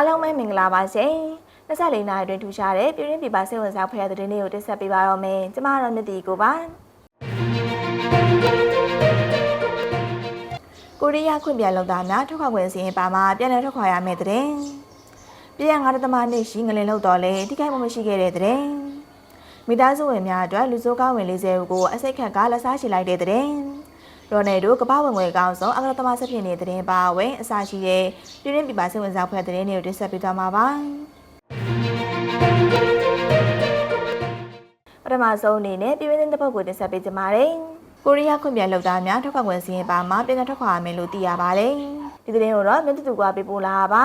အားလုံးပဲမင်္ဂလာပါရှင်24နာရီအတွင်းထူရှားတဲ့ပြည်ရင်းပြည်ပစိတ်ဝင်စားဖွယ်တဲ့တဲ့နေ့ကိုတင်ဆက်ပေးပါတော့မယ်ကျမတို့မြတ်တီကိုပါကိုရီးယားခွင့်ပြန်လောက်တာများထွက်ခွာခွင့်စီရင်ပါမှာပြန်လည်ထွက်ခွာရမယ့်တဲ့ပြည်ရန်ငါးသမနှစ်ရှိငလင်လောက်တော့လေထိခိုက်မှုမရှိခဲ့တဲ့တဲ့မိသားစုဝင်များအတွက်လူစိုးကောင်းဝင်40ဦးကိုအစိတ်ခတ်ကလက်စားရှိလိုက်တဲ့တဲ့ ရိုနယ်ဒိုကပ္ပဝင်ငွေကောင်းဆုံးအကရသမဆက်ဖြစ်နေတဲ့တဲ့ပါဝင်အစာရှိတဲ့ပြည်ရင်းပြည်ပစိတ်ဝင်စားဖွယ်တဲ့နေ့ကိုတင်ဆက်ပေးသွားမှာပါပထမဆုံးအနေနဲ့ပြည်ရင်းတဲ့ပုတ်ကိုတင်ဆက်ပေးကြပါမယ်ကိုရီးယားခွင့်ပြန်လောက်တာများထွက်ခွာခွင့်စီရင်ပါမှာပြန်လည်ထွက်ခွာရမယ်လို့သိရပါတယ်ဒီသတင်းကိုတော့မြို့တူကပေးပို့လာပါ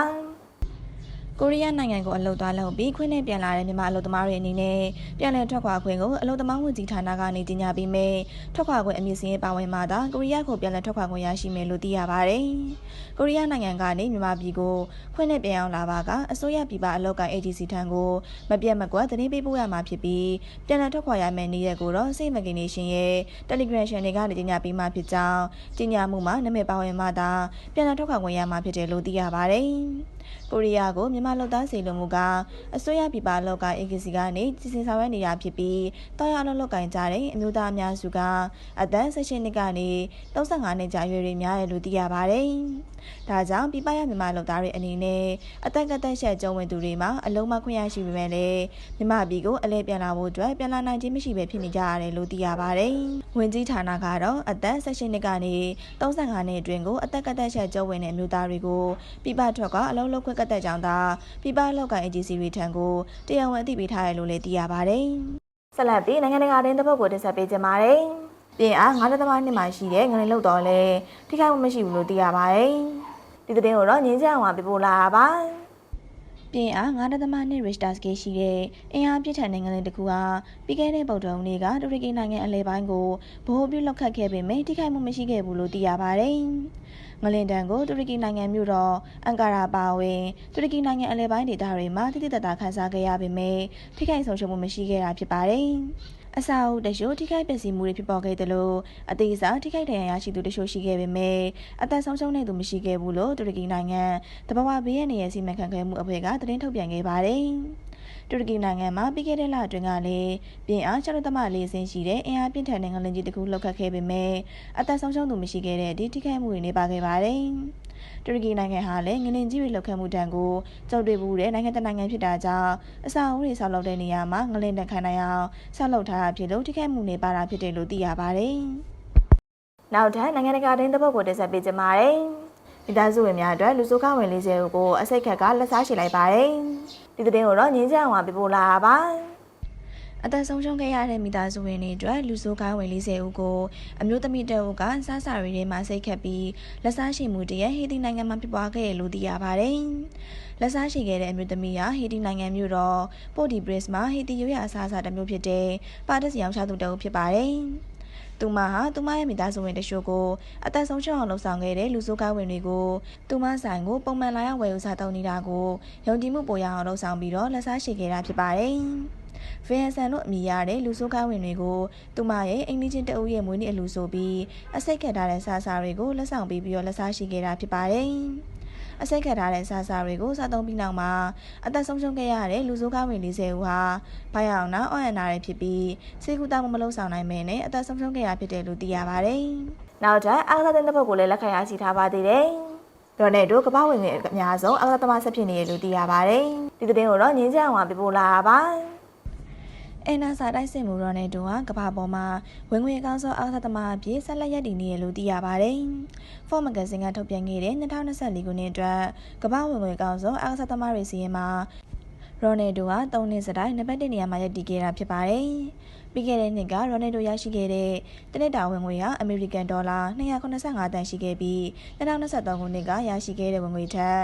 ကိုရီးယားနိုင်ငံကိုအလုပ်သွားလုပ်ပြီးခွင့်နဲ့ပြန်လာတဲ့မြန်မာအလုပ်သမားတွေအနေနဲ့ပြန်လည်ထွက်ခွာခွင့်ကိုအလုပ်သမားဝန်ကြီးဌာနကနေကြီးညာပြီးမယ်ထွက်ခွာခွင့်အမည်စင်းပါဝင်မှသာကိုရီးယားကိုပြန်လည်ထွက်ခွာခွင့်ရရှိမယ်လို့သိရပါတယ်။ကိုရီးယားနိုင်ငံကနေမြန်မာပြည်ကိုခွင့်နဲ့ပြန်အောင်လာပါကအစိုးရပြည်ပအလုပ်ကိုင် agency ထံကိုမပြတ်မကွက်သတင်းပေးပို့ရမှာဖြစ်ပြီးပြန်လည်ထွက်ခွာရမယ့်နေ့ရက်ကိုတော့စိတ်မကင်နေရှင်ရဲ့ Telegram channel ကနေကြီးညာပြီးမှဖြစ်ကြောင်းကြီးညာမှုမှာနာမည်ပါဝင်မှသာပြန်လည်ထွက်ခွာခွင့်ရမှာဖြစ်တယ်လို့သိရပါတယ်။ကိုရီးယားကိုမြန်မာလူသားစီလူမှုကအစိုးရပြည်ပလောက်က agency ကနေစီစဉ်ဆောင်ရွက်နေတာဖြစ်ပြီးတောင်ရအလုပ်လုပ်ကင်ကြတဲ့အမျိုးသားအများစုကအသက်16နှစ်ကနေ35နှစ်ကြာရွယ်တွေများတယ်လို့သိရပါတယ်။ဒါကြောင့်ပြည်ပရမြန်မာလူသားတွေအနေနဲ့အသက်ကသက်ရှက်ကြုံဝင်သူတွေမှာအလုံးမခွင့်ရရှိပေမဲ့လည်းမြန်မာပြည်ကိုအလဲပြန်လာဖို့အတွက်ပြန်လာနိုင်ခြင်းမရှိပဲဖြစ်နေကြရတယ်လို့သိရပါတယ်။ဝင်ကြီးဌာနကတော့အသက်16နှစ်ကနေ35နှစ်အတွင်းကိုအသက်ကသက်ရှက်ကြုံဝင်တဲ့အမျိုးသားတွေကိုပြည်ပထွက်ကအလုံးလုံးခွင့်ကတ်တဲ့ကြောင့်သာပြည်ပလောက်ကိုင် agency တွေထံကိုတရားဝင်အသိပေးထားတယ်လို့လည်းသိရပါတယ်။ဆက်လက်ပြီးနိုင်ငံတကာတင်းတစ်ပုတ်ကိုတင်ဆက်ပေးကြပါမယ်။ပြင်အား9လက်သမားနှစ်မှာရှိတဲ့ငလင်လောက်တော့လဲထိခိုက်မှုမရှိဘူးလို့သိရပါတယ်။ဒီသတင်းကိုတော့ငင်းချအောင်ပြပို့လာတာပါ။ ပြင်အား9ဒသမနှစ် Richter scale ရှိတဲ့အင်အားပြည့်ထန်နိုင်ငံတစ်ခုဟာပြီးခဲ့တဲ့ပုတ်တုံနေ့ကတူရကီနိုင်ငံအလဲပိုင်းကိုဗဟိုပြုလောက်ခတ်ခဲ့ပေမဲ့ထိခိုက်မှုမရှိခဲ့ဘူးလို့သိရပါတယ်။ငလင်တန်ကိုတူရကီနိုင်ငံမြို့တော်အန်ကာရာပါဝင်တူရကီနိုင်ငံအလဲပိုင်းဒေသတွေမှာတိတိတတ်တာခန်းစားခဲ့ရပေမဲ့ထိခိုက်ဆုံးရှုံးမှုမရှိခဲ့တာဖြစ်ပါတယ်။ အစာအုပ်တချို့ထိခိုက်ပျက်စီးမှုတွေဖြစ်ပေါ်ခဲ့တယ်လို့အသေးစားထိခိုက်ဒဏ်ရာရရှိသူတချို့ရှိခဲ့ပေမဲ့အသက်ဆုံးရှုံးတဲ့သူမရှိခဲ့ဘူးလို့တူရကီနိုင်ငံတဘာဝဘေးရန်ရဲ့စီမံခန့်ခွဲမှုအဖွဲ့ကသတင်းထုတ်ပြန်ခဲ့ပါတယ်။တူရကီနိုင်ငံမှာပြီးခဲ့တဲ့လအတွင်းကလည်းပြင်အား6.4ဆင်းရှိတဲ့အင်အားပြင်းထန်တဲ့ငလင်ကြီးတစ်ခုလှုပ်ခတ်ခဲ့ပေမဲ့အသက်ဆုံးရှုံးသူမရှိခဲ့တဲ့ဒီထိခိုက်မှုတွေနေပါခဲ့ပါတယ်။ တူရကီနိုင်ငံဟာလည်းငလင်ကြီးတွေလောက်ခတ်မှုတံကိုကြောက်တွေ့မှုတဲ့နိုင်ငံတကာနိုင်ငံဖြစ်တာကြောင့်အစာအုပ်တွေဆောက်လုပ်တဲ့နေရာမှာငလင်တခံနိုင်အောင်ဆောက်လုပ်ထားတာဖြစ်လို့ထိခိုက်မှုနေပါတာဖြစ်တယ်လို့သိရပါတယ်။နောက်ထပ်နိုင်ငံတကာတင်းသဘောကိုတင်ဆက်ပေးကြပါမယ်။မိသားစုဝင်များအတွက်လူစုခဝင်40ဦးကိုအစိတ်ခက်ကလက်စားရှိလိုက်ပါတယ်။ဒီတဲ့ကိုတော့ငင်းချအောင်ပြပို့လာတာပါ။ အသက်ဆုံးရှုံးခဲ့ရတဲ့မိသားစုဝင်တွေအတွက်လူဆိုးကားဝင်40ဦးကိုအမျိုးသမီးတအုပ်ကစားစာရီတွေမှာစိတ်ခတ်ပြီးလက်စားရှိမှုတရဟေတီနိုင်ငံမှာဖြစ်ပွားခဲ့ရလို့သိရပါတယ်။လက်စားရှိခဲ့တဲ့အမျိုးသမီးဟာဟေတီနိုင်ငံမြို့တော်ပို့ဒီဘရစ်မှာဟေတီရိုးရာအစားအစာတစ်မျိုးဖြစ်တဲ့ပါတက်စီရောင်ချသူတအုပ်ဖြစ်ပါတယ်။သူမဟာသူမရဲ့မိသားစုဝင်တချို့ကိုအသက်ဆုံးရှုံးအောင်လှုပ်ဆောင်ခဲ့တဲ့လူဆိုးကားဝင်တွေကိုသူမဆိုင်ကိုပုံမှန်လာရောက်ဝယ်ယူစားတောင်းနေတာကိုယုံကြည်မှုပိုရအောင်လှုပ်ဆောင်ပြီးတော့လက်စားရှိခဲ့တာဖြစ်ပါတယ်။ ဗီယန်ဆန်တို့အမိရတဲ့လူဆိုးကားဝင်တွေကိုသူမရဲ့အိမ်နီးချင်းတအုပ်ရဲ့မွေးနေ့အလူဆိုပြီးအစိတ်ခတ်ထားတဲ့စာစာတွေကိုလက်ဆောင်ပေးပြီးတော့လက်စားရှိခဲ့တာဖြစ်ပါတယ်။အစိတ်ခတ်ထားတဲ့စာစာတွေကိုစားသုံးပြီးနောက်မှာအသက်ဆုံးရှုံးခဲ့ရတဲ့လူဆိုးကားဝင်40ဦးဟာဘိုင်အောင်နာအော်ရနာတွေဖြစ်ပြီးစေကူတာမမလုံးဆောင်နိုင်မဲနဲ့အသက်ဆုံးရှုံးခဲ့ရဖြစ်တယ်လို့သိရပါတယ်။နောက်ထပ်အားကစားတဲ့ဘက်ကိုလည်းလက်ခံရရှိထားပါသေးတယ်။ဒေါ်နယ်တို့ကပ္ပဝင်ငယ်အများဆုံးအကသမားဆက်ဖြစ်နေရလို့သိရပါတယ်။ဒီသတင်းကိုတော့ငင်းကြအောင်ပြပို့လာပါ အန်နာစာတိုက်စစ်မှုရော်နယ်ဒိုဟာကမ္ဘာပေါ်မှာဝင်ငွေအကောင်းဆုံးအားကစားသမားအဖြစ်ဆက်လက်ရည်တည်နေရလို့သိရပါတယ်။ Forbes Magazine ကထုတ်ပြန်ခဲ့တဲ့2024ခုနှစ်အတွက်ကမ္ဘာဝင်ငွေအကောင်းဆုံးအားကစားသမားတွေစီရင်မှာရော်နယ်ဒိုဟာ၃နှစ်စတိုင်းနံပါတ်1နေရာမှာရပ်တည်ခဲ့တာဖြစ်ပါတယ်။ပြီးခဲ့တဲ့နှစ်ကရော်နယ်ဒိုရရှိခဲ့တဲ့တနစ်တာဝင်ငွေဟာအမေရိကန်ဒေါ်လာ285တန်ရှိခဲ့ပြီး2023ခုနှစ်ကရရှိခဲ့တဲ့ဝင်ငွေထက်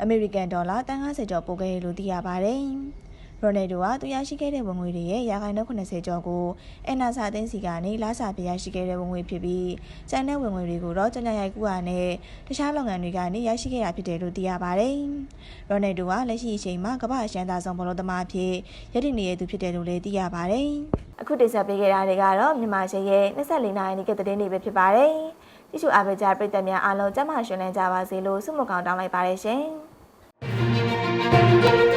အမေရိကန်ဒေါ်လာ350ကျော်ပိုခဲ့ရလို့သိရပါတယ်။ ရိုနယ်ဒိုကသူရရှိခဲ့တဲ့ဝင်ငွေတွေရဲ့ရာခိုင်နှုန်း80ကျော်ကိုအန်နာစာအသင်းစီကနေလာစာပြရရှိခဲ့တဲ့ဝင်ငွေဖြစ်ပြီးကျန်တဲ့ဝင်ငွေတွေကိုတော့ကြညာရိုက်ကူဟာနဲ့တခြားလုပ်ငန်းတွေကနေရရှိခဲ့တာဖြစ်တယ်လို့သိရပါတယ်။ရိုနယ်ဒိုကလက်ရှိအချိန်မှာကမ္ဘာအရှမ်းသားဆုံးဘောလုံးသမားအဖြစ်ရည်တည်နေတဲ့သူဖြစ်တယ်လို့လည်းသိရပါတယ်။အခုတင်ဆက်ပေးခဲ့တာတွေကတော့မြန်မာရှယ်ရဲ့24နိုင်နေ့ကတဲ့နေ့ပဲဖြစ်ပါတယ်။ကြည့်ရှုအားပေးကြပရိသတ်များအားလုံးကျမရှင်လန်းကြပါစေလို့ဆုမကောင်းတောင်းလိုက်ပါတယ်ရှင်။။